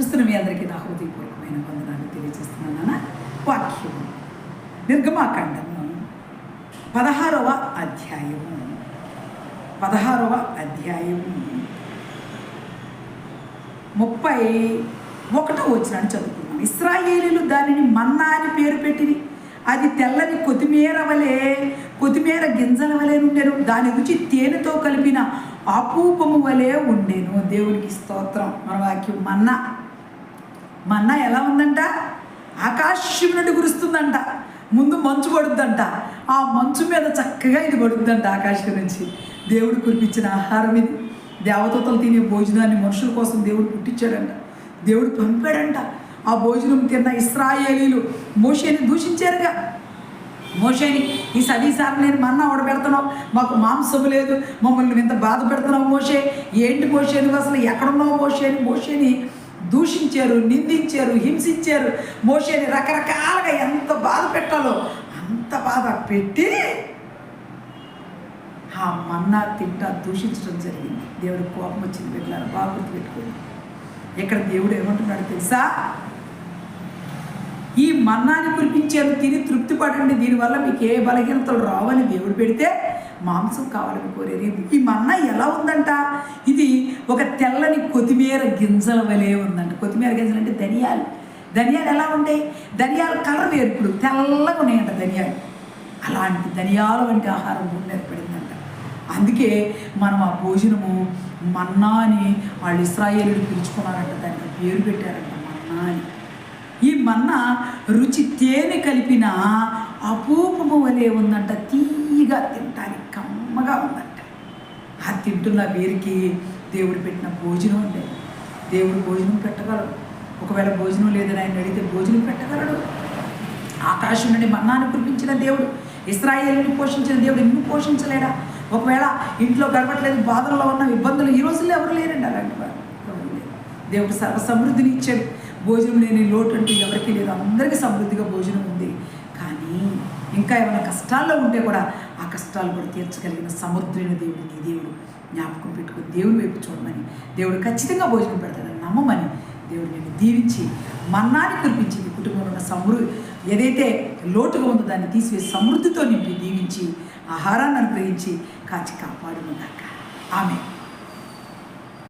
చూస్తున్న మీ అందరికీ నా హృదయపూర్వకమైన వందనాలు తెలియజేస్తున్నాను నాన్న. వాక్యం నిర్గమాకాండము. పదహారవ అధ్యాయము. పదహారవ అధ్యాయము. ముప్పై ఒకటో వచ్చినాన్ని చదువుకున్నాం ఇస్రాయేలీలు దానిని మన్నా అని పేరు పెట్టింది అది తెల్లని కొత్తిమీర వలె కొత్తిమీర గింజల వలె ఉండేను దాని రుచి తేనెతో కలిపిన అపూపము వలె ఉండేను. దేవునికి స్తోత్రం. మన వాక్యం మన్నా. మన్నా ఎలా ఉందంట? ఆకాశం నుండి కురుస్తుందంట. ముందు మంచు పడుద్దంట. ఆ మంచు మీద చక్కగా ఇది పడుద్దంట ఆకాశం నుంచి. దేవుడు కురిపించిన ఆహారం ఇది. దేవతలు తినే భోజనాన్ని మనుషుల కోసం దేవుడు పుట్టించాడంట. దేవుడు పంపాడంట. ఆ భోజనం తిన్న ఇస్రాయేలీలు మోషేని దూషించారుగా. మోషేని ఈ సదీసారి నేను మన్నా పెడుతున్నావు. మాకు మాంసం లేదు. మమ్మల్ని ఇంత బాధ పెడుతున్నావు మోషే. ఏంటి మోషే? నువ్వు అసలు ఎక్కడున్నావు మోషేని మోషేని దూషించారు నిందించారు హింసించారు. మోసేని రకరకాలుగా ఎంత బాధ పెట్టాలో అంత బాధ పెట్టి ఆ మన్నా తింటా దూషించడం జరిగింది. దేవుడు కోపం వచ్చింది పెట్టారు బాగా గుర్తుపెట్టుకోండి. ఇక్కడ దేవుడు ఏమంటున్నాడు తెలుసా? ఈ మన్నాని కురిపించారు తిని తృప్తి పడండి దీనివల్ల మీకు ఏ బలహీనతలు రావని దేవుడు పెడితే మాంసం కావాలని కోరేది ఈ మన్నా ఎలా ఉందంట? ఇది ఒక తెల్లని కొత్తిమీర గింజల వలె ఉందంట. కొత్తిమీర గింజలు అంటే ధనియాలు. ధనియాలు ఎలా ఉంటాయి? ధనియాల కలర్ వేర్పుడు తెల్లగా ఉన్నాయంట ధనియాలు. అలాంటి ధనియాల వంటి ఆహారం భూమి ఏర్పడిందంట. అందుకే మనం ఆ భోజనము మన్నా అని వాళ్ళు ఇస్రాయేలీలు పిలుచుకున్నారంట. దానికి పేరు పెట్టారంట మన్నా అని. ఈ మన్నా రుచి తేనె కలిపిన అపూపము వలె ఉందంట. తీయగా తింటానికి. కమ్మగా ఉందంట. ఆ తింటున్న వీరికి దేవుడు పెట్టిన భోజనం ఉండేది దేవుడు భోజనం పెట్టగలడు. ఒకవేళ భోజనం లేదని ఆయన అడిగితే భోజనం పెట్టగలడు. ఆకాశం నుండి మన్నాను కురిపించిన దేవుడు ఇస్రాయేల్ని పోషించిన దేవుడు నిన్ను పోషించలేడా? ఒకవేళ ఇంట్లో గడపట్లేదు బాధల్లో ఉన్న ఇబ్బందులు ఈ రోజుల్లో ఎవరు లేరండి అలాంటి వారు? ఎవరు లేరు. దేవుడు సర్వ సమృద్ధిని ఇచ్చాడు. భోజనం లేని లోటు అంటూ ఎవరికి లేదు. అందరికీ సమృద్ధిగా ఇంకా ఏమైనా కష్టాల్లో ఉంటే కూడా ఆ కష్టాలు కూడా తీర్చగలిగిన సముద్రైన దేవుడు నీ దేవుడు. జ్ఞాపకం పెట్టుకుని దేవుడు వైపు చూడమని. దేవుడు ఖచ్చితంగా భోజనం పెడతాడని నమ్మమని దేవుడు నేను దీవించి మన్నాన్ని కురిపించి నీ కుటుంబంలో ఉన్న సమృద్ధి ఏదైతే లోటుగా ఉందో దాన్ని తీసివేసి సమృద్ధితో నింపి దీవించి ఆహారాన్ని అనుగ్రహించి కాచి కాపాడునుగాక ఆమె